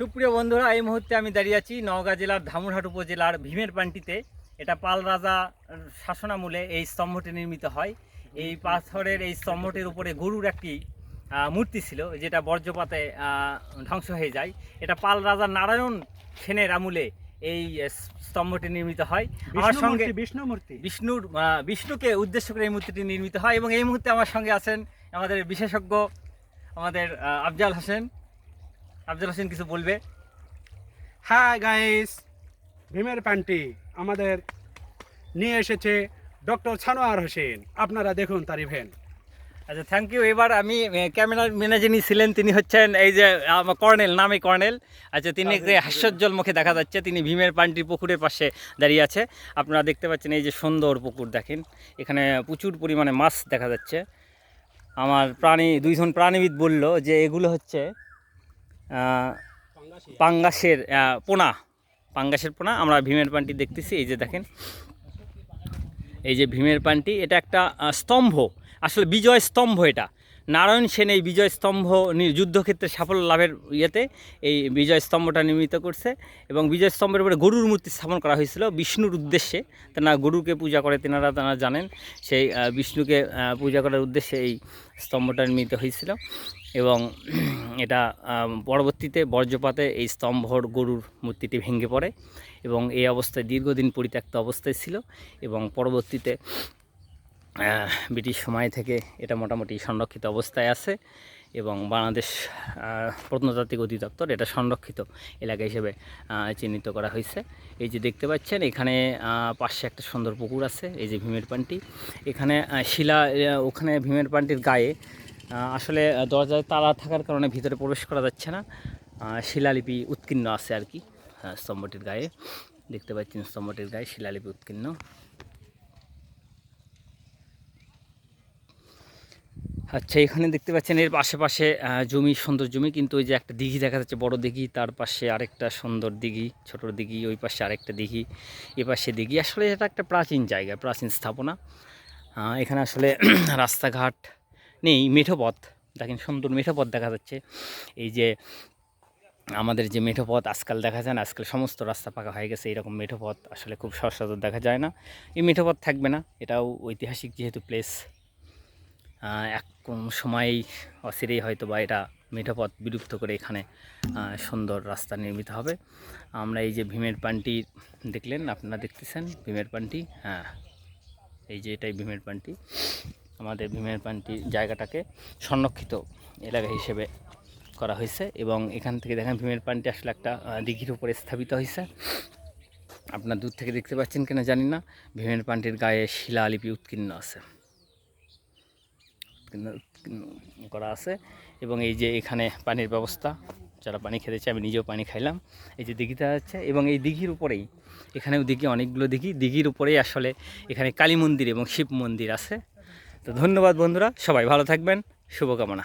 সুপ্রিয় বন্ধুরা এই মুহূর্তে আমি দাঁড়িয়ে আছি নওগাঁ জেলার ধামুরহাট উপজেলার ভীমের পান্টিতে। এটা পাল রাজা শাসনামূলে এই স্তম্ভটি নির্মিত হয়। এই পাথরের এই স্তম্ভটির উপরে গরুর একটি মূর্তি ছিল যেটা বর্জ্যপাতে ধ্বংস হয়ে যায়। এটা পাল রাজা নারায়ণ সেনের আমূলে এই স্তম্ভটি নির্মিত হয়। আমার সঙ্গে বিষ্ণুমূর্তি বিষ্ণুর বিষ্ণুকে উদ্দেশ্য করে এই মূর্তিটি নির্মিত হয় এবং এই মুহূর্তে আমার সঙ্গে আছেন আমাদের বিশেষজ্ঞ আমাদের আফজাল হোসেন। আফজাল হোসেন কিছু বলবে? হ্যাঁ গাইস ভীমের প্যান্টি আমাদের নিয়ে এসেছে ডক্টর ছানোয়ার হোসেন আপনারা দেখুন তার ইভেন্ট আচ্ছা থ্যাংক ইউ এবার আমি ক্যামেরার ম্যানেজার যিনি ছিলেন তিনি হচ্ছেন এই যে কর্নেল নামে কর্নেল। আচ্ছা তিনি যে হাস্যোজ্জ্বল মুখে দেখা যাচ্ছে তিনি ভীমের পান্টির পুকুরের পাশে দাঁড়িয়ে আছে। আপনারা দেখতে পাচ্ছেন এই যে সুন্দর পুকুর দেখেন। এখানে প্রচুর পরিমাণে মাছ দেখা যাচ্ছে। আমার প্রাণী দুইজন প্রাণীবিদ বলল যে এগুলো হচ্ছে পাঙ্গাসের পোনা। পাঙ্গাসের পোনা, আমরা ভীমের পানটি দেখতেছি, এই যে দেখেন। এই যে ভীমের পানটি, এটা একটা স্তম্ভ। আসলে বিজয় স্তম্ভ এটা। নারায়ণ সেন এই বিজয় স্তম্ভ যুদ্ধক্ষেত্রে সাফল্য লাভের ইয়েতে এই বিজয় স্তম্ভটা নির্মিত করছে এবং বিজয় স্তম্ভের উপরে গরুর মূর্তি স্থাপন করা হয়েছিল বিষ্ণুর উদ্দেশ্যে। তেনারা গরুকে পূজা করে, তেনারা তেনারা জানেন সেই বিষ্ণুকে পূজা করার উদ্দেশ্যে এই স্তম্ভটা নির্মিত হয়েছিল এবং এটা পরবর্তীতে বর্জ্যপাতে এই স্তম্ভর গরুর মূর্তিটি ভেঙে পড়ে এবং এই অবস্থায় দীর্ঘদিন পরিত্যক্ত অবস্থায় ছিল এবং পরবর্তীতে ব্রিটিশ সময় থেকে এটা মোটামুটি সংরক্ষিত অবস্থায় আছে এবং বাংলাদেশ প্রত্নতাত্ত্বিক অধিদপ্তর এটা সংরক্ষিত এলাকা হিসেবে চিহ্নিত করা হয়েছে। এই যে দেখতে পাচ্ছেন, এখানে পাশে একটা সুন্দর পুকুর আছে, এই যে ভীমের পানটি। এখানে শিলা ওখানে ভীমের পানটির গায়ে আসলে দরজায় তালা থাকার কারণে ভিতরে প্রবেশ করা যাচ্ছে না। শিলালিপি উৎকীর্ণ আছে আর কি স্তম্ভটির গায়ে। দেখতে পাচ্ছেন স্তম্ভটির গায়ে শিলালিপি উৎকীর্ণ। আচ্ছা এখানে দেখতে পাচ্ছেন এর আশেপাশে জমি, সুন্দর জমি, কিন্তু ওই যে একটা দিঘি দেখা যাচ্ছে, বড় দিঘি, তার পাশে আরেকটা সুন্দর দিঘি, ছোট দিঘি, ওই পাশে আরেকটা দিঘি, এ পাশে দিঘি। আসলে এটা একটা প্রাচীন জায়গা, প্রাচীন স্থাপনা। এখানে আসলে রাস্তাঘাট নেই মেঠোপথ দেখেন সুন্দর মেঠোপথ দেখা যাচ্ছে। এই যে আমাদের যে মেঠোপথ আজকাল দেখা যায় না, আজকাল সমস্ত রাস্তা পাকা হয়ে গেছে, এরকম মেঠোপথ আসলে খুব সচরাচর দেখা যায় না। এই মেঠোপথ থাকবে না, এটাও ঐতিহাসিক যেহেতু প্লেস এক সময় অচিরেই হয়তো বা এটা মেঠোপথ বিলুপ্ত করে এখানে সুন্দর রাস্তা নির্মিত হবে। আমরা এই যে ভীমের পানটি দেখলেন, আপনারা দেখতেছেন ভীমের পানটি? হ্যাঁ এই যে এটাই ভীমের পানটি। আমাদের ভীমের পানটি জায়গাটাকে সংরক্ষিত এলাকা হিসেবে করা হয়েছে এবং এখান থেকে দেখেন ভীমের পানটি আসলে একটা দিঘির উপরে স্থাপিত হয়েছে। আপনার দূর থেকে দেখতে পাচ্ছেন কিনা জানি না, ভীমের পানটির গায়ে শিলালিপি উৎকীর্ণ আছে। করা আছে এবং এই যে এখানে পানির ব্যবস্থা, যারা পানি খেতে চায়, আমি নিজেও পানি খাইলাম। এই যে দিঘিটা আছে এবং এই দিঘির উপরেই, এখানেও দিঘি অনেকগুলো দিঘি। দিঘির উপরেই আসলে এখানে কালী মন্দির এবং শিব মন্দির আছে। তো ধন্যবাদ বন্ধুরা, সবাই ভালো থাকবেন, শুভকামনা।